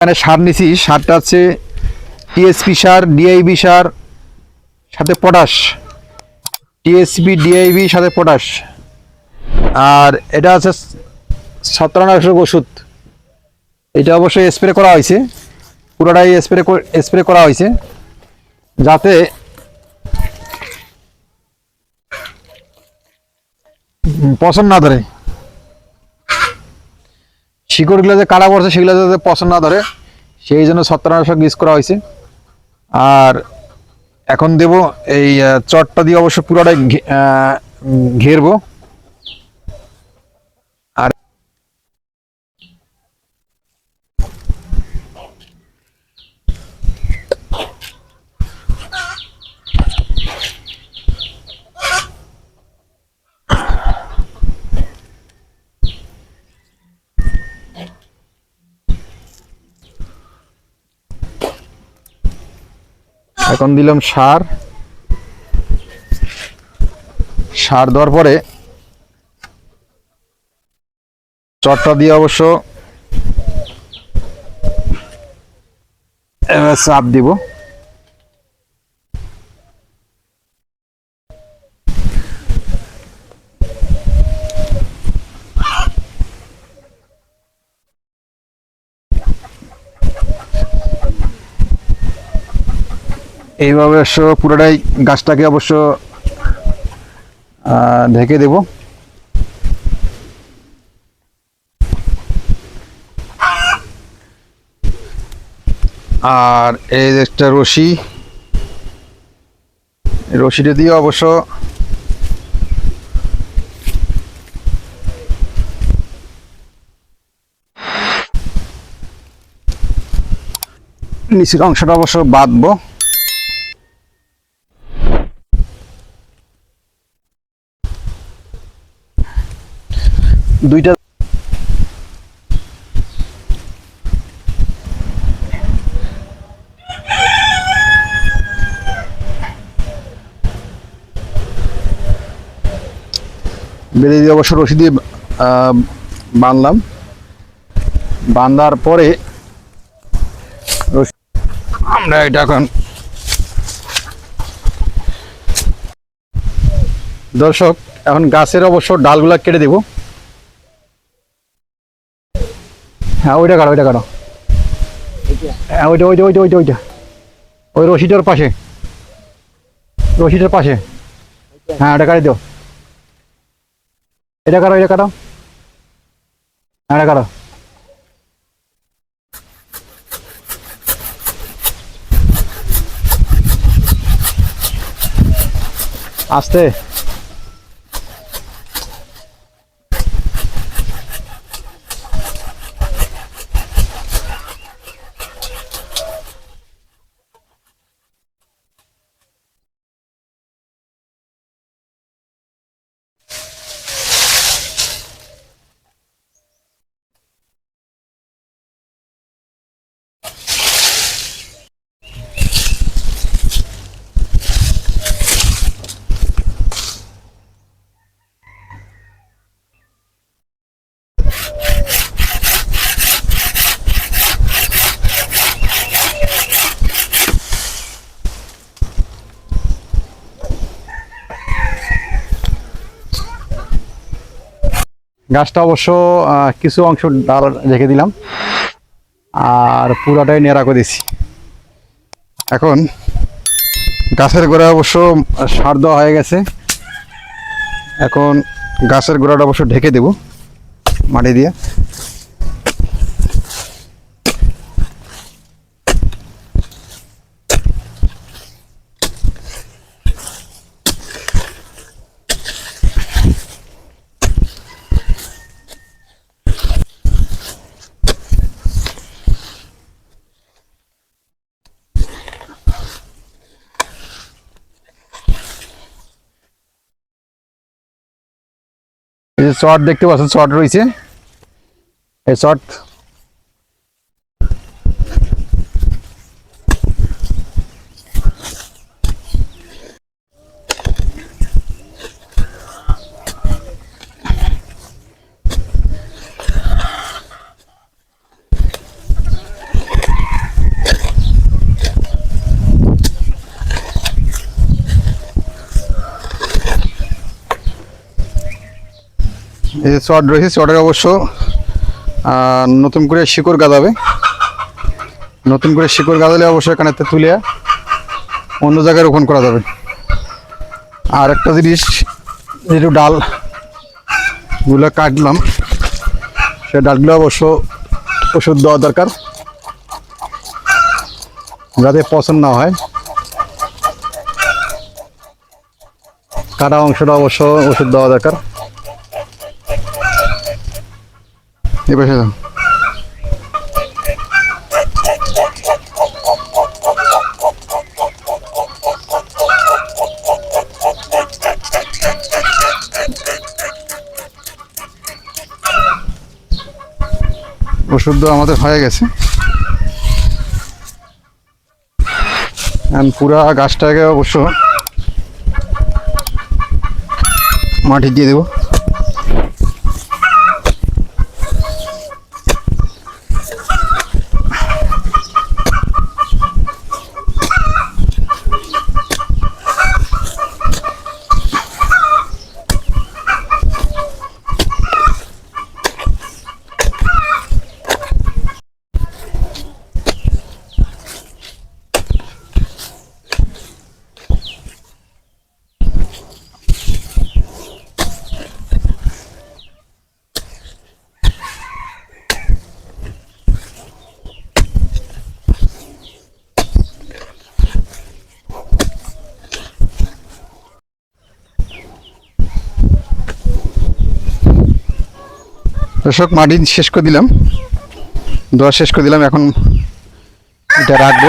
এখানে সার নিছি। সারটা হচ্ছে টিএসপি সার, ডিআইবি সার, সাথে পটাশ। টিএসপি, ডিআইবি, সাথে পটাশ। আর এটা আছে ছত্রানাশক ওষুধ। এটা অবশ্যই স্প্রে করা হয়েছে। পুরোটাই স্প্রে স্প্রে করা হয়েছে। যাতে পছন্দ না ধরে। শিকড়গুলো যে কাটা পড়ছে, সেগুলো যাতে পছন্দ না ধরে, সেই জন্য ছত্রাকনাশক ইউজ করা হয়েছে। আর এখন দেব এই চটটা দিয়ে অবশ্য পুরোটাই ঘেরবো। এখন দিলাম সার। সার দেওয়ার পরে চটটা দিয়ে অবশ্য এবার চাপ দিব। এইভাবে অবশ্য পুরোটাই গাছটাকে অবশ্য ঢেকে দেব। আর এই একটা রশি। রশিটা দিয়ে অবশ্য নিচের অংশটা অবশ্য বাঁধবো। বেঁধে দিয়ে অবশ্য রশি দিয়ে বাঁধলাম। বাঁধার পরে আমরা এটা এখন দর্শক, এখন গাছের অবশ্য ডালগুলা কেটে দেবো। হ্যাঁ ওইটা কাটো ওইটা কাটো। হ্যাঁ ওইটা ওইটা ওইটা ওইটা ওইটা। ওই রশিটার পাশে। রশিটার পাশে। হ্যাঁ ওটা কাটি দিও। এটা কাটো এটা কাটো। এটা কাটো। আস্তে গাছটা অবশ্য কিছু অংশ ডাল রেখে দিলাম। আর পুরাটাই নেড়া করে দিছি এখন গাছের গোড়া অবশ্য সার দেওয়া হয়ে গেছে। এখন গাছের গোড়াটা অবশ্য ঢেকে দেব মাটি দিয়ে। যে চট দেখতে পাচ্ছেন চট রয়েছে। এই চট এই যে চট রয়েছে, চটের অবশ্য নতুন করে শিকড় গাদাবে। নতুন করে শিকড় গাদালে অবশ্যই এখানে তুলে অন্য জায়গায় রোপণ করা যাবে। আর একটা জিনিস যেটু ডালগুলো কাটলাম, সে ডালগুলো অবশ্য ওষুধ দেওয়া দরকার, যাতে পছন্দ না হয়। কাটা অংশটা অবশ্য ওষুধ দেওয়া দরকার। এবার যাও ওষুধ আমাদের হয়ে গেছে। পুরা গাছটাকে অবশ্য মাটি দিয়ে দেবো। দর্শক, মাটি শেষ করে দিলাম। দোয়া শেষ করে দিলাম। এখন এটা রাখব।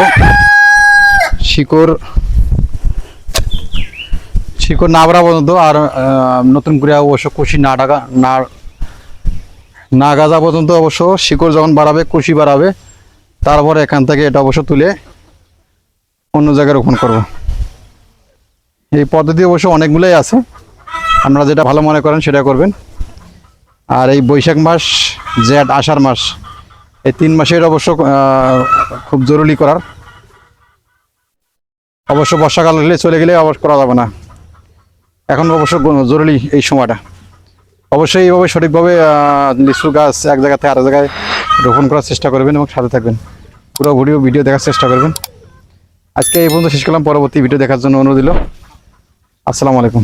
শিকড় শিকড় না বাড়া পর্যন্ত আর নতুন করে অবশ্য কুশি না ডাকা, না না গাজা পর্যন্ত অবশ্য শিকড় যখন বাড়াবে, কুশি বাড়াবে, তারপরে এখান থেকে এটা অবশ্য তুলে অন্য জায়গায় রোপণ করব। এই পদ্ধতি অবশ্য অনেকগুলোই আছে। আপনারা যেটা ভালো মনে করেন সেটা করবেন। আর এই বৈশাখ মাস জ্যাঠ আষাঢ় মাস, এই তিন মাসের অবশ্য খুব জরুরি করার। অবশ্য বর্ষাকাল হলে চলে গেলে অবশ্য করা যাবে না। এখন অবশ্য জরুরি এই সময়টা। অবশ্যই এইভাবে সঠিকভাবে লিচু গাছ এক জায়গা থেকে আরেক জায়গায় রোপণ করার চেষ্টা করবেন এবং সাথে থাকবেন। পুরো ভিডিও ভিডিও দেখার চেষ্টা করবেন। আজকে এই পর্যন্ত শেষ করলাম। পরবর্তী ভিডিও দেখার জন্য অনুরোধ দিল আসসালামু আলাইকুম।